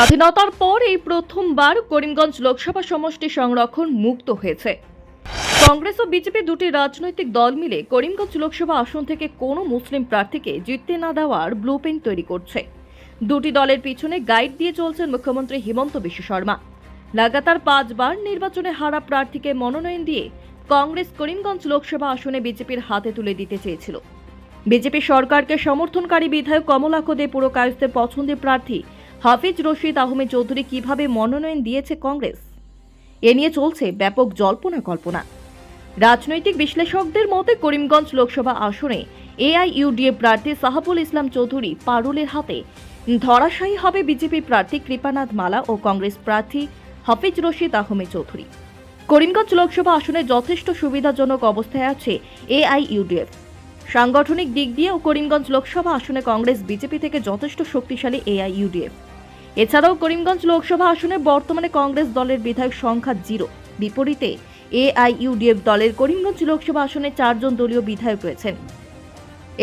স্বাধীনতার পর এই প্রথমবার করিমগঞ্জ লোকসভা সমষ্টি সংরক্ষণ মুক্ত হয়েছে। কংগ্রেস ও বিজেপি দুটি রাজনৈতিক দল মিলে করিমগঞ্জ লোকসভা আসন থেকে কোনো মুসলিম প্রার্থীকে জিততে না দেওয়ার ব্লুপ্রিন্ট তৈরি করছে। দুটি দলের পিছনে গাইড দিয়ে চলছেন মুখ্যমন্ত্রী হিমন্ত বিশ্ব শর্মা। লাগাতার পাঁচবার নির্বাচনে হারা প্রার্থীকে মনোনয়ন দিয়ে কংগ্রেস করিমগঞ্জ লোকসভা আসনে বিজেপির হাতে তুলে দিতে চেয়েছিল। বিজেপি সরকারকে সমর্থনকারী বিধায়ক কমলাক্ষ দে পুরো কায়স্থের পছন্দের প্রার্থী হাফিজ রশিদ আহমেদ চৌধুরী কীভাবে মনোনয়ন দিয়েছে কংগ্রেস? এ নিয়ে চলছে ব্যাপক জল্পনা কল্পনা। রাজনৈতিক বিশ্লেষকদের মতে করিমগঞ্জ লোকসভা আসনে এআইইউডিএ প্রার্থী সাহাবুল ইসলাম চৌধুরী পারুলের হাতে ধরাশায়ী হবে বিজেপি প্রার্থী কৃপানাথ মালা ও কংগ্রেস প্রার্থী হাফিজ রশিদ আহমেদ চৌধুরী। করিমগঞ্জ লোকসভা আসনে যথেষ্ট সুবিধাজনক অবস্থায় আছে এআইইউডিএফ। সাংগঠনিক দিক দিয়েও করিমগঞ্জ লোকসভা আসনে কংগ্রেস বিজেপি থেকে যথেষ্ট শক্তিশালী এআইইউডিএফ। এছাড়াও করিমগঞ্জ লোকসভা আসনে বর্তমানে কংগ্রেস দলের বিধায়ক সংখ্যা জিরো। বিপরীতে এআইইউডিএফ দলের করিমগঞ্জ লোকসভা আসনে চারজন দলীয় বিধায়ক রয়েছেন।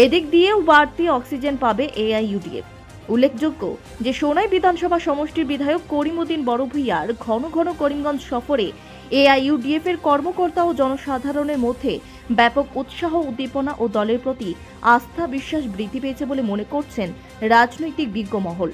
এদিক দিয়েও বাড়তি অক্সিজেন পাবে এআইইউডিএফ। উল্লেখযোগ্য যে সোনাই বিধানসভা সমষ্টির বিধায়ক করিমউদ্দিন বড়ভূইয়ার ঘন ঘন করিমগঞ্জ সফরে এআইইউডিএফ এর কর্মকর্তা ও জনসাধারণের মধ্যে ব্যাপক উৎসাহ, উদ্দীপনা ও দলের প্রতি আস্থা, বিশ্বাস বৃদ্ধি পেয়েছে বলে মনে করছেন রাজনৈতিক বিজ্ঞ মহল।